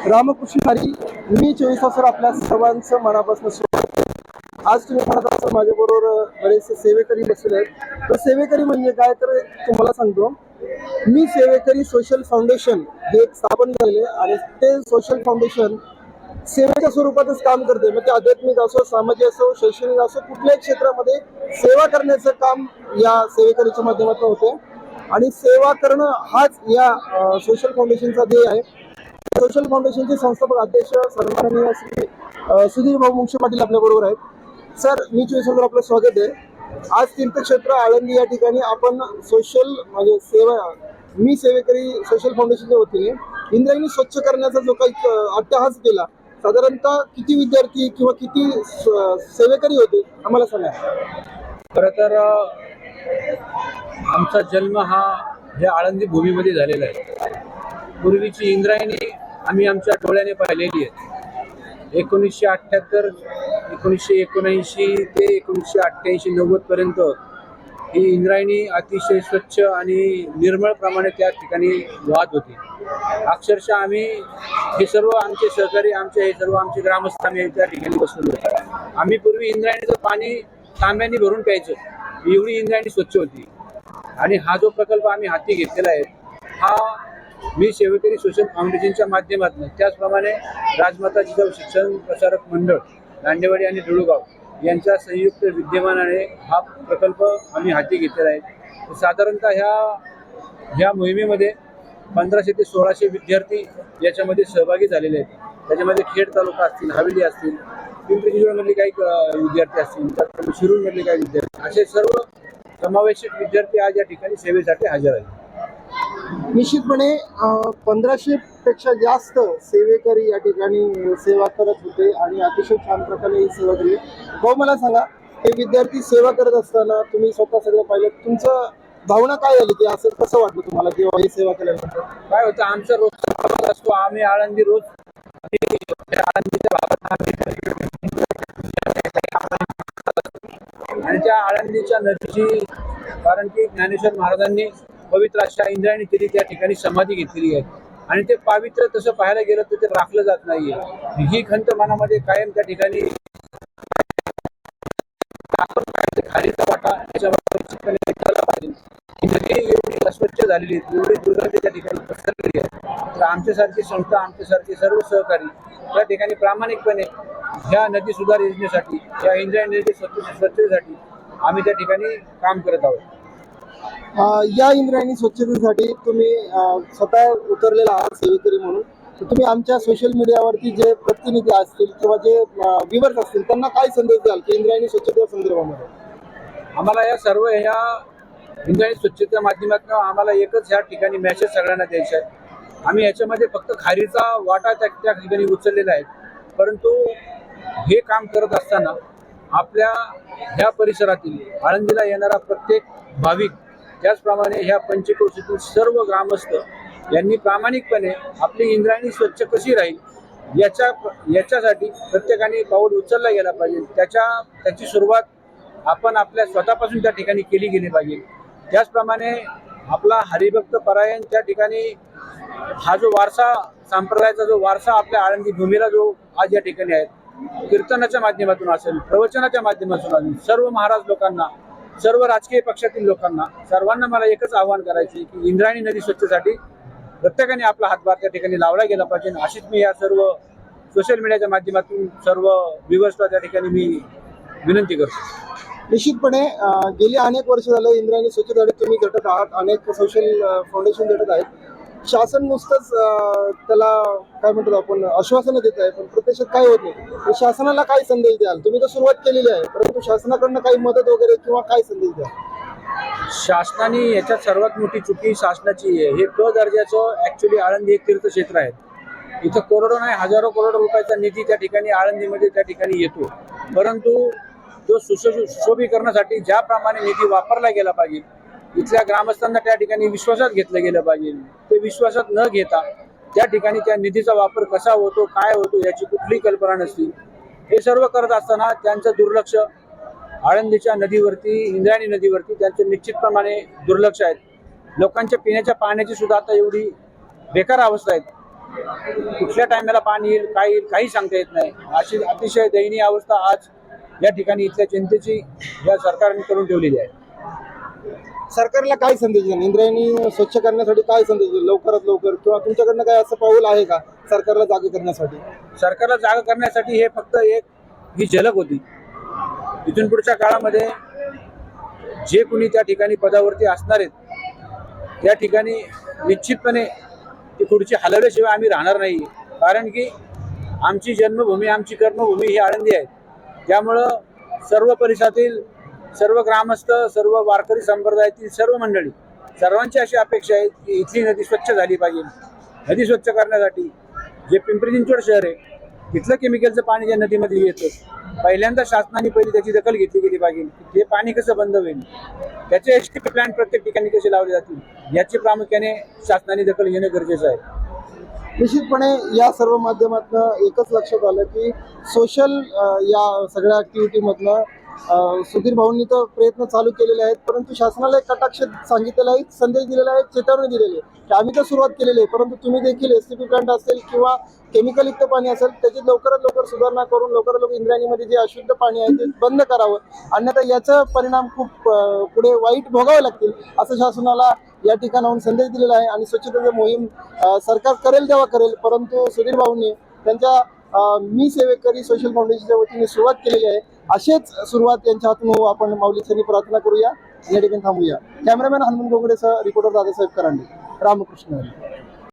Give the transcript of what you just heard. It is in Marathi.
रामकृष्ण हरी मी चोवीस तासावर आपल्या सर्वांचं मनापासून स्वागत आज तुम्ही म्हणत असाल माझ्याबरोबर बरेचसे सेवेकरी बसले आहेत. तर सेवेकरी म्हणजे काय? तर तुम्हाला सांगतो. मी सेवेकरी सोशल फाउंडेशन हे स्थापन झाले आणि ते सोशल फाउंडेशन सेवेच्या स्वरूपातच काम करते. मग ते आध्यात्मिक असो सामाजिक असो शैक्षणिक असो कुठल्याही क्षेत्रामध्ये सेवा करण्याचं काम या सेवेकरीच्या माध्यमातून होते. आणि सेवा करणं हाच या सोशल फाउंडेशनचा ध्येय आहे. सोशल फाउंडेशनचे संस्थापक अध्यक्ष सन्माननीय श्री सुधीर भाऊ मुंशी पाटील आपल्या बरोबर आहेत. सर मी चोवीसवर आपलं स्वागत आहे. आज तीर्थक्षेत्र आळंदी या ठिकाणी आपण सोशल म्हणजे सेवा मी सेवेकरी सोशल फाउंडेशनच्या वतीने इंद्रायणी स्वच्छ करण्याचा जो काही अट्टहास केला साधारणतः किती विद्यार्थी किंवा किती सेवेकरी होते आम्हाला सांगा. खरं तर आमचा जन्म हा या आळंदी भूमीमध्ये झालेला आहे. पूर्वीची इंद्रायणी आम्ही आमच्या डोळ्याने पाहिलेली आहे एकोणीसशे अठ्ठ्याहत्तर एकोणीसशे एकोणऐंशी ते एकोणीसशे अठ्ठ्याऐंशी नव्वदपर्यंत ही इंद्रायणी अतिशय स्वच्छ आणि निर्मळ प्रमाणे त्या ठिकाणी वाहत होती. अक्षरशः आम्ही हे सर्व आमचे सहकारी आमचे हे सर्व आमचे ग्रामस्थ आम्ही त्या ठिकाणी बसलेलो होतो. आम्ही पूर्वी इंद्रायणीचं पाणी तांब्याने भरून प्यायचो. एवढी इंद्रायणी स्वच्छ होती. आणि हा जो प्रकल्प आम्ही हाती घेतलेला आहे हा मी सेवेकरी सोशल फाउंडेशनच्या माध्यमातून त्याचप्रमाणे राजमाता जिजाऊ शिक्षण प्रसारक मंडळ दांडेवाडी आणि धुळगाव यांच्या संयुक्त विद्यमानाने हा प्रकल्प आम्ही हाती घेतलेला आहे. साधारणतः ह्या ह्या मोहिमेमध्ये पंधराशे ते सोळाशे विद्यार्थी याच्यामध्ये सहभागी झालेले आहेत. त्याच्यामध्ये खेड तालुका असतील हवेली असतील पिंपरी चिंचवडमधले काही विद्यार्थी असतील शिरूरमधले काही विद्यार्थी असे सर्व समावेशक विद्यार्थी आज या ठिकाणी सेवेसाठी हजर आहेत. निश्चितपणे पंधराशे पेक्षा जास्त सेवेकरी या ठिकाणी सेवा करत होते आणि अतिशय छान प्रकारे ही सेवा केली भाऊ मला सांगा हे विद्यार्थी सेवा करत असताना तुम्ही स्वतः सगळं पाहिलं तुमचं भावना काय झाली की असं कसं वाटलं तुम्हाला किंवा ही सेवा केल्यानंतर? काय होतं आमचा रोज असतो आम्ही आळंदी रोज आळंदीच्या भागात आणि त्या आळंदीच्या नदीची कारण की ज्ञानेश्वर महाराजांनी पवित्र अशा इंद्रायणी तिने त्या ठिकाणी समाधी घेतलेली आहे. आणि ते पावित्र्य तसं पाहायला गेलं तर ते राखलं जात नाहीये. ही खंत मनामध्ये कायम त्या ठिकाणी खालीचा वाटा पाहिजे एवढी अस्वच्छ झालेली आहे एवढी दुर्गंधी त्या ठिकाणी पसरलेली आहे. तर आमच्यासारखी संस्था आमच्यासारखे सर्व सहकारी त्या ठिकाणी प्रामाणिकपणे ह्या नदी सुधार योजनेसाठी या इंद्रायणी नदी स्वच्छ स्वच्छतेसाठी आम्ही त्या ठिकाणी काम करत आहोत. या इंद्रायणी स्वच्छतेसाठी तुम्ही स्वतः उतरलेला आहात सेवेकरी म्हणून. तुम्ही आमच्या सोशल मीडियावरती जे प्रतिनिधी असतील किंवा जे व्ह्युअर्स असतील त्यांना काय संदेश द्याल की इंद्रायणी स्वच्छते संदर्भामध्ये? आम्हाला या सर्व ह्या इंद्रायणी स्वच्छतेच्या माध्यमातून आम्हाला एकच ह्या ठिकाणी मॅसेज सगळ्यांना द्यायचा आहे आम्ही याच्यामध्ये फक्त खारीचा वाटा त्या त्या ठिकाणी उचललेला आहे. परंतु हे काम करत असताना आपल्या ह्या परिसरातील आळंदीला येणारा प्रत्येक भाविक त्याचप्रमाणे ह्या पंचक्रोशीतील सर्व ग्रामस्थ यांनी प्रामाणिकपणे आपली इंद्रायणी स्वच्छ कशी राहील याच्या याच्यासाठी प्रत्येकाने पाऊल उचलला गेला पाहिजे. त्याच्या त्याची सुरुवात आपण आपल्या स्वतःपासून त्या ठिकाणी केली गेली पाहिजे. त्याचप्रमाणे आपला हरिभक्त परायण त्या ठिकाणी हा जो वारसा संप्रदायाचा जो वारसा आपल्या आळंदी भूमीला जो आज या ठिकाणी आहे कीर्तनाच्या माध्यमातून असेल प्रवचनाच्या माध्यमातून असेल सर्व महाराज लोकांना सर्व राजकीय पक्षातील लोकांना सर्वांना मला एकच आव्हान करायचे आहे की इंद्रायणी नदी स्वच्छतेसाठी प्रत्येकाने आपला हातभार त्या ठिकाणी लावला गेला पाहिजे. अशीच मी या सर्व सोशल मीडियाच्या माध्यमातून सर्व व्यवस्था त्या ठिकाणी मी विनंती करतो. निश्चितपणे गेली अनेक वर्ष झालं इंद्रायणी स्वच्छतेसाठी तुम्ही झटत आहात अनेक सोशल फाउंडेशन झटत आहेत. शासन नुसतंच त्याला काय म्हणतो आपण आश्वासनं देत आहे पण प्रत्यक्षात काय होत नाही. शासनाला काय संदेश द्याल? तुम्ही तर सुरुवात केलेली आहे परंतु शासनाकडनं काही मदत वगैरे किंवा काय संदेश द्याल? शासनाने याच्यात सर्वात मोठी चुकी शासनाची आहे. हे क दर्जाचं ऍक्च्युली आळंदी एक तीर्थक्षेत्र आहे. इथं करोडो नाही हजारो करोड रुपयाचा निधी त्या ठिकाणी आळंदीमध्ये त्या ठिकाणी येतो. परंतु तो सुशोभीकरणासाठी ज्याप्रमाणे निधी वापरला गेला पाहिजे इथल्या ग्रामस्थांना त्या ठिकाणी विश्वासात घेतलं गेलं पाहिजे. ते विश्वासात न घेता त्या ठिकाणी त्या निधीचा वापर कसा होतो काय होतो याची कुठलीही कल्पना नसती. हे सर्व करत असताना त्यांचं दुर्लक्ष आळंदीच्या नदीवरती इंद्रायणी नदीवरती त्यांचं निश्चितप्रमाणे दुर्लक्ष आहेत लोकांच्या पिण्याच्या पाण्याची सुद्धा आता एवढी बेकार अवस्था आहेत कुठल्या टायमाला पाणी येईल काय येईल काही सांगता येत नाही. अशी अतिशय दयनीय अवस्था आज या ठिकाणी इथल्या जनतेची या सरकारने करून ठेवलेली आहे. सरकारला काय संदेश द्याल इंद्रायणी स्वच्छ करण्यासाठी काय संदेश द्याल लवकरात लवकर? किंवा तुमच्याकडनं काय असं पाऊल आहे का सरकारला जागे करण्यासाठी? सरकारला जागा करण्यासाठी हे फक्त एक ही झलक होती. इथून पुढच्या काळामध्ये जे कोणी त्या ठिकाणी पदावरती असणार आहेत त्या ठिकाणी निश्चितपणे ती खुर्ची हलवल्याशिवाय आम्ही राहणार नाही कारण की आमची जन्मभूमी आमची कर्मभूमी ही आळंदी आहे. त्यामुळं सर्व परिसरातील सर्व ग्रामस्थ सर्व वारकरी संप्रदायातील सर्व मंडळी सर्वांची अशी अपेक्षा आहे की इथली नदी स्वच्छ झाली पाहिजे. नदी स्वच्छ करण्यासाठी जे पिंपरी चिंचवड शहर आहे तिथलं केमिकलचं पाणी ज्या नदीमध्ये येतं. पहिल्यांदा शासनाने पहिली त्याची दखल घेतली गेली पाहिजे. ते हे पाणी कसं बंद होईल? त्याचे एस टी प्लॅन प्रत्येक ठिकाणी कसे लावले जातील? याची प्रामुख्याने शासनाने दखल घेणं गरजेचं आहे. निश्चितपणे या सर्व माध्यमातून एकच लक्षात आलं की सोशल या सगळ्या ॲक्टिव्हिटीमधनं सुधीर भाऊंनी तर प्रयत्न चालू केलेले आहेत परंतु शासनाला एक कटाक्ष सांगितलेला आहे संदेश दिलेला आहे चेतावणी दिलेली आहे की आम्ही तर सुरुवात केलेली आहे परंतु तुम्ही देखील एस टी पी प्लांट असेल किंवा केमिकलयुक्त पाणी असेल त्याची लवकरात लवकर सुधारणा करून लवकरात लवकर इंद्रायणीमध्ये जे अशुद्ध पाणी आहे ते बंद करावं. अन्यथा याचा परिणाम खूप पुढे वाईट भोगावे लागतील असं शासनाला या ठिकाणाहून संदेश दिलेला आहे. आणि स्वच्छतेची मोहीम सरकार करेल तेव्हा करेल परंतु सुधीर भाऊंनी त्यांच्या मी सेवेकरी सोशल फाउंडेशनच्या वतीने सुरुवात केलेली आहे. असेच सुरुवात त्यांच्या हातून होऊ आपण माऊलीसांनी प्रार्थना करूया. या ठिकाणी थांबूया. कॅमेरामॅन हनुमान गोगडेसह रिपोर्टर दादासाहेब करांडे. रामकृष्ण.